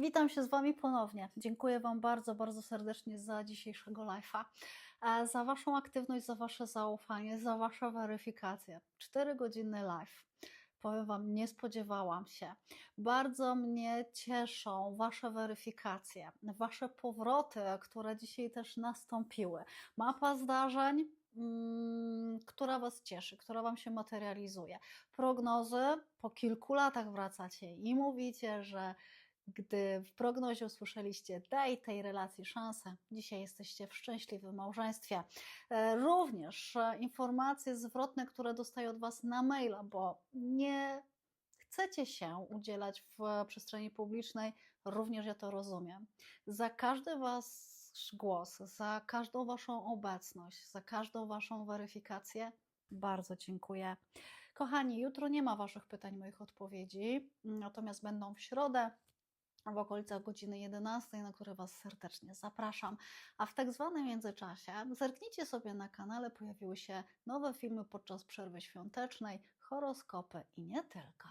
Witam się z Wami ponownie. Dziękuję Wam bardzo, bardzo serdecznie za dzisiejszego live'a, e, za Waszą aktywność, za Wasze zaufanie, za Wasze weryfikacje. 4 godziny live. Powiem Wam, nie spodziewałam się. Bardzo mnie cieszą Wasze weryfikacje, Wasze powroty, które dzisiaj też nastąpiły. Mapa zdarzeń, mm, która Was cieszy, która Wam się materializuje. Prognozy, po kilku latach wracacie i mówicie, że gdy w prognozie usłyszeliście daj tej relacji szansę, dzisiaj jesteście w szczęśliwym małżeństwie. E, Również e, informacje zwrotne, które dostaję od Was na maila, bo nie chcecie się udzielać w e, przestrzeni publicznej, również ja to rozumiem. Za każdy Wasz głos, za każdą Waszą obecność, za każdą Waszą weryfikację bardzo dziękuję. Kochani, jutro nie ma Waszych pytań, moich odpowiedzi, natomiast będą w środę w okolicach godziny 11, na które Was serdecznie zapraszam. A w tak zwanym międzyczasie zerknijcie sobie na kanale, pojawiły się nowe filmy podczas przerwy świątecznej, horoskopy i nie tylko.